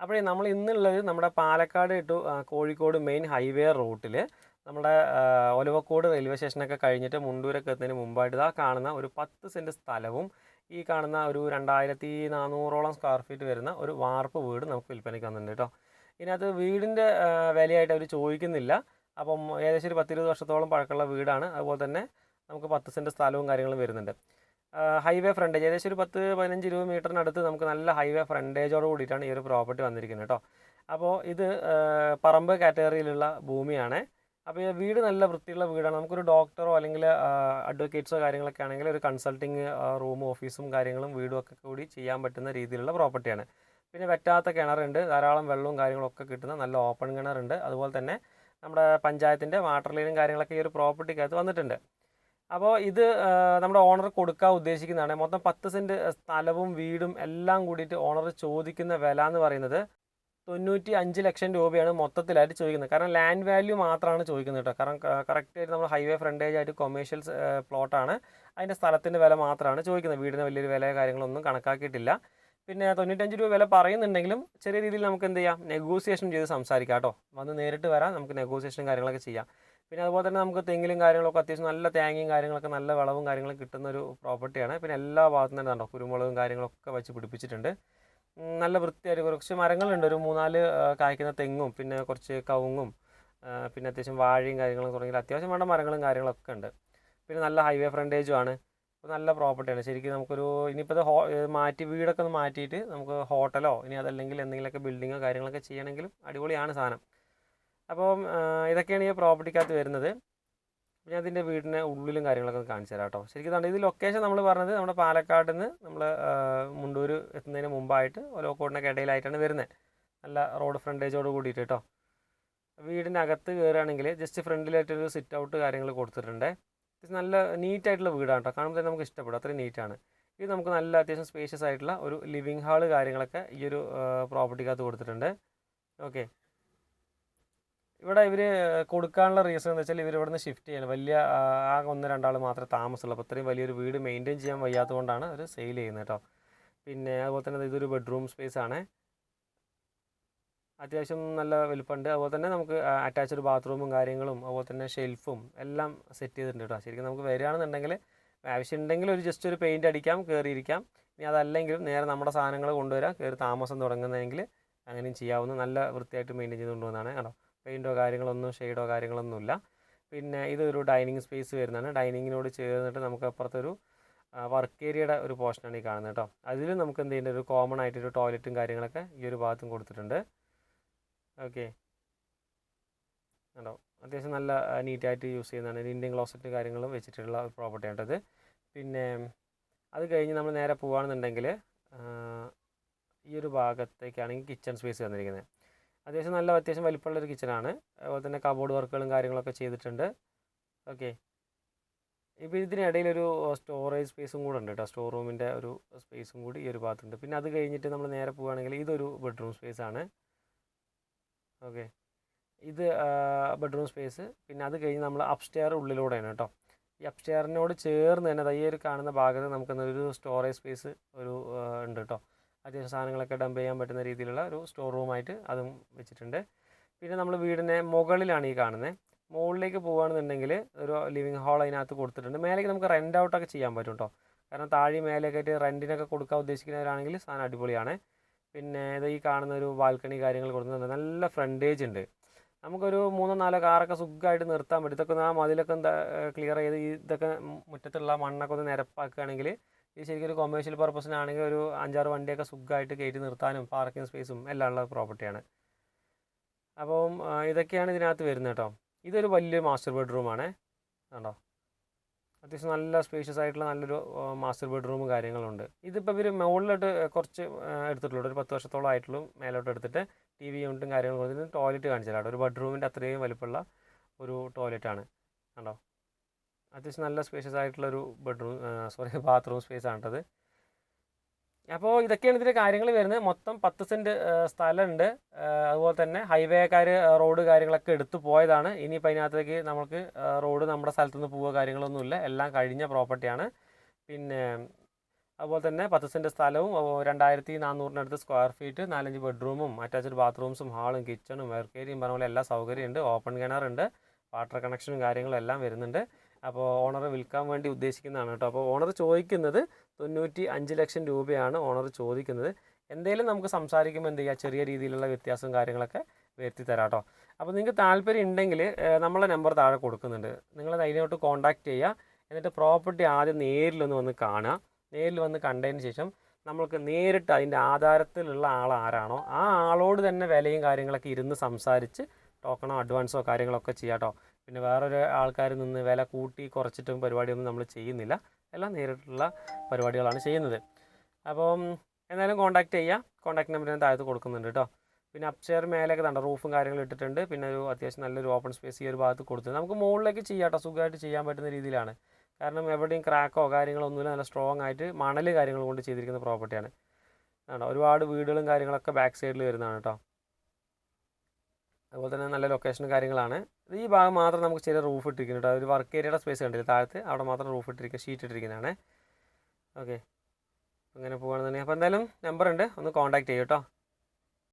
അപ്പോഴേ നമ്മൾ ഇന്നുള്ളത് നമ്മുടെ Palakkad to Kozhikode main highway റൂട്ടിൽ നമ്മുടെ ഒലവക്കോട് റെയിൽവേ സ്റ്റേഷനൊക്കെ കഴിഞ്ഞിട്ട് മുണ്ടൂരൊക്കെ എത്തുന്നതിന് മുമ്പായിട്ട് ഇതാ കാണുന്ന ഒരു പത്ത് സെന്റ് സ്ഥലവും ഈ കാണുന്ന ഒരു രണ്ടായിരത്തി നാനൂറോളം സ്ക്വയർ ഫീറ്റ് വരുന്ന ഒരു വാർപ്പ് വീട് നമുക്ക് വിൽപ്പനയ്ക്ക് വന്നിട്ടുണ്ട് കേട്ടോ ഇതിനകത്ത് വീടിന്റെ വിലയായിട്ട് അവർ ചോദിക്കുന്നില്ല. അപ്പം ഏകദേശം ഒരു പത്തിരുപത് വർഷത്തോളം പഴക്കമുള്ള വീടാണ്. അതുപോലെ തന്നെ നമുക്ക് പത്ത് സെന്റ് സ്ഥലവും കാര്യങ്ങളും വരുന്നുണ്ട്. ഹൈവേ ഫ്രണ്ടേജ് ഏകദേശം ഒരു പത്ത് പതിനഞ്ച് ഇരുപത് മീറ്ററിനടുത്ത് നമുക്ക് നല്ല ഹൈവേ ഫ്രണ്ടേജോട് കൂടിയിട്ടാണ് ഈ ഒരു പ്രോപ്പർട്ടി വന്നിരിക്കുന്നത് കേട്ടോ അപ്പോൾ ഇത് പറമ്പ് കാറ്റഗറിയിലുള്ള ഭൂമിയാണ്. അപ്പോൾ ഈ വീട് നല്ല വൃത്തിയുള്ള വീടാണ്. നമുക്കൊരു ഡോക്ടറോ അല്ലെങ്കിൽ അഡ്വക്കേറ്റ്സോ കാര്യങ്ങളൊക്കെ ആണെങ്കിൽ ഒരു കൺസൾട്ടിങ് റൂമും ഓഫീസും കാര്യങ്ങളും വീടും ഒക്കെ കൂടി ചെയ്യാൻ പറ്റുന്ന രീതിയിലുള്ള പ്രോപ്പർട്ടിയാണ് പിന്നെ വെറ്റാത്ത കിണറുണ്ട്. ധാരാളം വെള്ളവും കാര്യങ്ങളൊക്കെ കിട്ടുന്ന നല്ല ഓപ്പൺ കിണറുണ്ട്. അതുപോലെ തന്നെ നമ്മുടെ പഞ്ചായത്തിന്റെ വാട്ടർ ലൈനും കാര്യങ്ങളൊക്കെ ഈ ഒരു പ്രോപ്പർട്ടിക്കകത്ത് വന്നിട്ടുണ്ട്. അപ്പോൾ ഇത് നമ്മുടെ ഓണർ കൊടുക്കാൻ ഉദ്ദേശിക്കുന്നതാണ്. മൊത്തം പത്ത് സെന്റ് സ്ഥലവും വീടും എല്ലാം കൂടിയിട്ട് ഓണർ ചോദിക്കുന്ന വില എന്ന് പറയുന്നത് തൊണ്ണൂറ്റി അഞ്ച് ലക്ഷം രൂപയാണ് മൊത്തത്തിലായിട്ട് ചോദിക്കുന്നത്. കാരണം ലാൻഡ് വാല്യൂ മാത്രമാണ് ചോദിക്കുന്നത് കേട്ടോ. കാരണം കറക്റ്റ് ആയിട്ട് നമ്മൾ ഹൈവേ ഫ്രണ്ടേജ് ആയിട്ട് കൊമേഴ്ഷ്യൽ പ്ലോട്ടാണ്. അതിന്റെ സ്ഥലത്തിന്റെ വില മാത്രമാണ് ചോദിക്കുന്നത്. വീടിന് വലിയൊരു വില കാര്യങ്ങളൊന്നും കണക്കാക്കിയിട്ടില്ല. പിന്നെ തൊണ്ണൂറ്റഞ്ച് രൂപ വില പറയുന്നുണ്ടെങ്കിലും ചെറിയ രീതിയിൽ നമുക്ക് എന്ത് ചെയ്യാം? നെഗോസിയേഷൻ ചെയ്ത് സംസാരിക്കാം കേട്ടോ. വന്ന് നേരിട്ട് വരാം. നമുക്ക് നെഗോസിയേഷൻ കാര്യങ്ങളൊക്കെ ചെയ്യാം. പിന്നെ അതുപോലെ തന്നെ നമുക്ക് തെങ്ങിലും കാര്യങ്ങളൊക്കെ അത്യാവശ്യം നല്ല തേങ്ങയും കാര്യങ്ങളൊക്കെ നല്ല വളവും കാര്യങ്ങളും കിട്ടുന്ന ഒരു പ്രോപ്പർട്ടിയാണ് പിന്നെ എല്ലാ ഭാഗത്തും തന്നെ ഉണ്ടോ കുരുമുളകും കാര്യങ്ങളൊക്കെ വെച്ച് പിടിപ്പിച്ചിട്ടുണ്ട്. നല്ല വൃത്തിയായിട്ട് കുറച്ച് മരങ്ങളുണ്ട്. ഒരു മൂന്നാൽ കായ്ക്കുന്ന തെങ്ങും പിന്നെ കുറച്ച് കവുങ്ങും പിന്നെ അത്യാവശ്യം വാഴയും കാര്യങ്ങളും തുടങ്ങി അത്യാവശ്യം വേണ്ട മരങ്ങളും കാര്യങ്ങളൊക്കെ ഉണ്ട്. പിന്നെ നല്ല ഹൈവേ ഫ്രണ്ടേജും ആണ്. നല്ല പ്രോപ്പർട്ടിയാണ് ശരിക്കും നമുക്കൊരു ഇനിയിപ്പോൾ ഇത് ഹോ മാറ്റി വീടൊക്കെ ഒന്ന് മാറ്റിയിട്ട് നമുക്ക് ഹോട്ടലോ ഇനി അതല്ലെങ്കിൽ എന്തെങ്കിലുമൊക്കെ ബിൽഡിങ്ങോ കാര്യങ്ങളൊക്കെ ചെയ്യണമെങ്കിലും അടിപൊളിയാണ് സാധനം. അപ്പം ഇതൊക്കെയാണ് ഈ പ്രോപ്പർട്ടിക്കകത്ത് വരുന്നത്. ഞാൻ ഇതിന്റെ വീടിന്റെ ഉള്ളിലും കാര്യങ്ങളൊക്കെ കാണിച്ചു തരാം കേട്ടോ ശരിക്കും ഇതാണ് ഇത് ലൊക്കേഷൻ നമ്മൾ പറഞ്ഞത് നമ്മുടെ പാലക്കാട് നിന്ന് നമ്മൾ മുണ്ടൂർ എത്തുന്നതിന് മുമ്പായിട്ട് ഒലോക്കോടിനൊക്കെ ഇടയിലായിട്ടാണ് വരുന്നത്. നല്ല റോഡ് ഫ്രണ്ടേജോട് കൂടിയിട്ട് കേട്ടോ വീടിന്റെ അകത്ത് കയറുകയാണെങ്കിൽ ജസ്റ്റ് ഫ്രണ്ടിലായിട്ടൊരു സിറ്റ് ഔട്ട് കാര്യങ്ങൾ കൊടുത്തിട്ടുണ്ട് നല്ല നീറ്റായിട്ടുള്ള വീടാണ് കേട്ടോ കാണുമ്പോൾ തന്നെ നമുക്ക് ഇഷ്ടപ്പെടും. അത്രയും നീറ്റാണ് ഇത് നമുക്ക് നല്ല അത്യാവശ്യം സ്പേഷ്യസ് ആയിട്ടുള്ള ഒരു ലിവിങ് ഹാൾ കാര്യങ്ങളൊക്കെ ഈ ഒരു പ്രോപ്പർട്ടിക്കകത്ത് കൊടുത്തിട്ടുണ്ട്. ഓക്കെ ഇവിടെ ഇവർ കൊടുക്കാനുള്ള റീസൺ എന്ന് വെച്ചാൽ ഇവർ ഇവിടുന്ന് ഷിഫ്റ്റ് ചെയ്യണം വലിയ ആകെ ഒന്ന് രണ്ടാൾ മാത്രമേ താമസമുള്ളൂ. അപ്പോൾ അത്രയും വലിയൊരു വീട് മെയിന്റെയിൻ ചെയ്യാൻ വയ്യാത്തതുകൊണ്ടാണ് അവർ സെയിൽ ചെയ്യുന്നത് കേട്ടോ പിന്നെ അതുപോലെ തന്നെ ഇതൊരു ബെഡ്റൂം സ്പേസ് ആണ്. അത്യാവശ്യം നല്ല വലുപ്പമുണ്ട്. അതുപോലെ തന്നെ നമുക്ക് അറ്റാച്ച് ഒരു ബാത്റൂമും കാര്യങ്ങളും അതുപോലെ തന്നെ ഷെൽഫും എല്ലാം സെറ്റ് ചെയ്തിട്ടുണ്ട് കേട്ടോ ശരിക്കും നമുക്ക് വരികയാണെന്നുണ്ടെങ്കിൽ ആവശ്യമുണ്ടെങ്കിൽ ഒരു ജസ്റ്റ് ഒരു പെയിന്റ് അടിക്കാം കയറിയിരിക്കാം ഇനി അതല്ലെങ്കിലും നേരെ നമ്മുടെ സാധനങ്ങൾ കൊണ്ടുവരാം. കയറി താമസം തുടങ്ങുന്നതെങ്കിൽ അങ്ങനെയും ചെയ്യാവുന്ന നല്ല വൃത്തിയായിട്ട് മെയിന്റെയിൻ ചെയ്ത് കൊണ്ടുവന്നതാണ് കേട്ടോ പെയിന്റോ കാര്യങ്ങളൊന്നും ഷെയ്ഡോ കാര്യങ്ങളൊന്നുമില്ല. പിന്നെ ഇതൊരു ഡൈനിങ് സ്പേസ് വരുന്നതാണ്. ഡൈനിങ്ങിനോട് ചേർന്നിട്ട് നമുക്ക് അപ്പുറത്തൊരു വർക്ക് ഏരിയയുടെ ഒരു പോർഷനാണ് ഈ കാണുന്നത് കേട്ടോ. അതിൽ നമുക്ക് എന്ത് ചെയ്യേണ്ട ഒരു കോമൺ ആയിട്ടൊരു ടോയ്ലറ്റും കാര്യങ്ങളൊക്കെ ഈ ഒരു ഭാഗത്തും കൊടുത്തിട്ടുണ്ട്. ഓക്കെ കേട്ടോ അത്യാവശ്യം നല്ല നീറ്റായിട്ട് യൂസ് ചെയ്യുന്നതാണ്. ഒരു ഇന്ത്യൻ ക്ലോസറ്റ് കാര്യങ്ങളും വെച്ചിട്ടുള്ള ഒരു പ്രോപ്പർട്ടി ആണ് പിന്നെ അത് കഴിഞ്ഞ് നമ്മൾ നേരെ പോവുകയാണെന്നുണ്ടെങ്കിൽ ഈ ഒരു ഭാഗത്തേക്കാണെങ്കിൽ കിച്ചൺ സ്പേസ് വന്നിരിക്കുന്നത്. അത്യാവശ്യം നല്ല അത്യാവശ്യം വലിപ്പമുള്ളൊരു കിച്ചണാണ് അതുപോലെ തന്നെ കബോർഡ് വർക്കുകളും കാര്യങ്ങളൊക്കെ ചെയ്തിട്ടുണ്ട്. ഓക്കെ ഇപ്പോൾ ഇതിനിടയിലൊരു സ്റ്റോറേജ് സ്പേസും കൂടെ ഉണ്ട് കേട്ടോ സ്റ്റോർ റൂമിന്റെ ഒരു സ്പേസും കൂടി ഈ ഒരു ഭാഗത്തുണ്ട്. പിന്നെ അത് കഴിഞ്ഞിട്ട് നമ്മൾ നേരെ പോവുകയാണെങ്കിൽ ഇതൊരു ബെഡ്റൂം സ്പേസ് ആണ്. ഓക്കെ ഇത് ബെഡ്റൂം സ്പേസ് പിന്നെ അത് കഴിഞ്ഞ് നമ്മൾ അപ്സ്റ്റെയർ ഉള്ളിലൂടെയാണ് കേട്ടോ ഈ അപ്സ്റ്റെയറിനോട് ചേർന്ന് തന്നെ തയ്യൊരു കാണുന്ന ഭാഗത്ത് നമുക്ക് ഒരു സ്റ്റോറേജ് സ്പേസ് ഒരു ഉണ്ട് കേട്ടോ അത്യാവശ്യം സാധനങ്ങളൊക്കെ ഡംപ് ചെയ്യാൻ പറ്റുന്ന രീതിയിലുള്ള ഒരു സ്റ്റോർ റൂമായിട്ട് അതും വെച്ചിട്ടുണ്ട്. പിന്നെ നമ്മൾ വീടിന്റെ മുകളിലാണ് ഈ കാണുന്നത് മുകളിലേക്ക് പോകുകയാണെന്നുണ്ടെങ്കിൽ ഒരു ലിവിങ് ഹാൾ അതിനകത്ത് കൊടുത്തിട്ടുണ്ട്. മേലേക്ക് നമുക്ക് റെന്റ് ഔട്ടൊക്കെ ചെയ്യാൻ പറ്റും കേട്ടോ കാരണം താഴെ മേലേക്ക് ആയിട്ട് റെന്റിനൊക്കെ കൊടുക്കാൻ ഉദ്ദേശിക്കുന്നവരാണെങ്കിൽ സാധനം അടിപൊളിയാണ്. പിന്നെ ഇത് ഈ കാണുന്ന ഒരു ബാൽക്കണി കാര്യങ്ങൾ കൊടുക്കുന്നുണ്ട്. നല്ല ഫ്രണ്ടേജ് ഉണ്ട്. നമുക്കൊരു മൂന്നോ നാലോ കാറൊക്കെ സുഖമായിട്ട് നിർത്താൻ പറ്റും. ഇതൊക്കെ ആ മതിലൊക്കെ എന്താ ക്ലിയർ ചെയ്ത് ഇതൊക്കെ മുറ്റത്തുള്ള മണ്ണൊക്കെ ഒന്ന് നിരപ്പാക്കുകയാണെങ്കിൽ ഇത് ശരിക്കും ഒരു കൊമേഴ്ഷ്യൽ പർപ്പസിനാണെങ്കിൽ ഒരു അഞ്ചാറ് വണ്ടിയൊക്കെ സുഖമായിട്ട് കയറ്റി നിർത്താനും പാർക്കിംഗ് സ്പേസും എല്ലാം ഉള്ള പ്രോപ്പർട്ടിയാണ് അപ്പം ഇതൊക്കെയാണ് ഇതിനകത്ത് വരുന്നത് കേട്ടോ. ഇതൊരു വലിയ മാസ്റ്റർ ബെഡ്റൂമാണ് കണ്ടോ? അത്യാവശ്യം നല്ല സ്പേഷ്യസ് ആയിട്ടുള്ള നല്ലൊരു മാസ്റ്റർ ബെഡ്റൂമും കാര്യങ്ങളുണ്ട്. ഇതിപ്പോൾ ഇവർ മുകളിലോട്ട് കുറച്ച് എടുത്തിട്ടുള്ളൂ. ഒരു പത്ത് വർഷത്തോളം ആയിട്ടുള്ളൂ മേലോട്ട് എടുത്തിട്ട് ടി വി യൂണിറ്റും കാര്യങ്ങളും കൊടുത്തിട്ട് ടോയ്ലറ്റ് കാണിച്ചാലോ ഒരു ബെഡ്റൂമിന്റെ അത്രയും വലുപ്പമുള്ള ഒരു ടോയ്ലറ്റാണ് കണ്ടോ? അത്യാവശ്യം നല്ല സ്പേഷ്യസ് ആയിട്ടുള്ളൊരു ബെഡ്റൂം സോറി ബാത്റൂം സ്പേസ് ആണത് അപ്പോൾ ഇതൊക്കെയാണ് ഇതിന്റെ കാര്യങ്ങൾ വരുന്നത്. മൊത്തം പത്ത് സെന്റ് സ്ഥലമുണ്ട്. അതുപോലെ തന്നെ ഹൈവേക്കാർ റോഡ് കാര്യങ്ങളൊക്കെ എടുത്തു പോയതാണ്. ഇനിയിപ്പോൾ അതിനകത്തേക്ക് നമുക്ക് റോഡ് നമ്മുടെ സ്ഥലത്തു നിന്ന് പോവുക കാര്യങ്ങളൊന്നുമില്ല. എല്ലാം കഴിഞ്ഞ പ്രോപ്പർട്ടിയാണ് പിന്നെ അതുപോലെ തന്നെ പത്ത് സെന്റ് സ്ഥലവും രണ്ടായിരത്തി നാനൂറിനടുത്ത് സ്ക്വയർ ഫീറ്റ് നാലഞ്ച് ബെഡ്റൂമും അറ്റാച്ച്ഡ് ബാത്റൂംസും ഹാളും കിച്ചണും വെർക്കേരിയും പറഞ്ഞ പോലെ എല്ലാ സൗകര്യമുണ്ട്. ഓപ്പൺ കിണറുണ്ട്. വാട്ടർ കണക്ഷനും കാര്യങ്ങളും എല്ലാം വരുന്നുണ്ട്. അപ്പോൾ ഓണർ വിൽക്കാൻ വേണ്ടി ഉദ്ദേശിക്കുന്നതാണ് കേട്ടോ. അപ്പോൾ ഓണർ ചോദിക്കുന്നത് തൊണ്ണൂറ്റി അഞ്ച് ലക്ഷം രൂപയാണ് ഓണർ ചോദിക്കുന്നത്. എന്തെങ്കിലും നമുക്ക് സംസാരിക്കുമ്പോൾ എന്ത് ചെയ്യുക ചെറിയ രീതിയിലുള്ള വ്യത്യാസവും കാര്യങ്ങളൊക്കെ വരുത്തി തരാം കേട്ടോ. അപ്പോൾ നിങ്ങൾക്ക് താല്പര്യം ഉണ്ടെങ്കിൽ നമ്മളെ നമ്പർ താഴെ കൊടുക്കുന്നുണ്ട്. നിങ്ങൾ അതിനോട്ട് കോൺടാക്റ്റ് ചെയ്യുക. എന്നിട്ട് പ്രോപ്പർട്ടി ആദ്യം നേരിലൊന്ന് വന്ന് കാണുക. നേരിൽ വന്ന് കണ്ടതിന് ശേഷം നമ്മൾക്ക് നേരിട്ട് അതിന്റെ ആധാരത്തിലുള്ള ആൾ ആരാണോ ആ ആളോട് തന്നെ വിലയും കാര്യങ്ങളൊക്കെ ഇരുന്ന് സംസാരിച്ച് ടോക്കണോ അഡ്വാൻസോ കാര്യങ്ങളൊക്കെ ചെയ്യാം കേട്ടോ. പിന്നെ വേറൊരു ആൾക്കാർ നിന്ന് വില കൂട്ടി കുറച്ചിട്ടും പരിപാടിയൊന്നും നമ്മൾ ചെയ്യുന്നില്ല. എല്ലാം നേരിട്ടുള്ള പരിപാടികളാണ് ചെയ്യുന്നത്. അപ്പം എന്തായാലും കോൺടാക്ട് ചെയ്യുക കോൺടാക്ട് നമ്പർ ഞാൻ താഴത്ത് കൊടുക്കുന്നുണ്ട് കേട്ടോ. പിന്നെ അപ്സ്റ്റെയർ മേലേക്ക് തണ്ട റൂഫും കാര്യങ്ങളും ഇട്ടിട്ടുണ്ട്. പിന്നെ ഒരു അത്യാവശ്യം നല്ലൊരു ഓപ്പൺ സ്പേസ് ഈ ഒരു ഭാഗത്ത് കൊടുത്തിട്ടുണ്ട് നമുക്ക് മുകളിലേക്ക് ചെയ്യാം കേട്ടോ. സുഖമായിട്ട് ചെയ്യാൻ പറ്റുന്ന രീതിയിലാണ്. കാരണം എവിടെയും ക്രാക്കോ കാര്യങ്ങളോ ഒന്നുമില്ല. നല്ല സ്ട്രോങ് ആയിട്ട് മണൽ കാര്യങ്ങൾ കൊണ്ട് ചെയ്തിരിക്കുന്ന പ്രോപ്പർട്ടിയാണ് ആണോ. ഒരുപാട് വീടുകളും കാര്യങ്ങളൊക്കെ ബാക്ക് സൈഡിൽ വരുന്നതാണ് കേട്ടോ. അതുപോലെ തന്നെ നല്ല ലൊക്കേഷനും കാര്യങ്ങളാണ്. ഈ ഭാഗം മാത്രം നമുക്ക് ചെറിയ റൂഫ് ഇട്ടിരിക്കുന്നു കേട്ടോ ഒരു വർക്ക് ഏരിയയുടെ സ്പേസ് കണ്ടില്ല? താഴത്ത് അവിടെ മാത്രം റൂഫ് ഇട്ടിരിക്കുക ഷീറ്റ് ഇട്ടിരിക്കുന്നതാണ്. ഓക്കെ അങ്ങനെ പോവുകയാണെന്നുണ്ടെങ്കിൽ അപ്പോൾ എന്തായാലും നമ്പർ ഉണ്ട്. ഒന്ന് കോൺടാക്ട് ചെയ്യും കേട്ടോ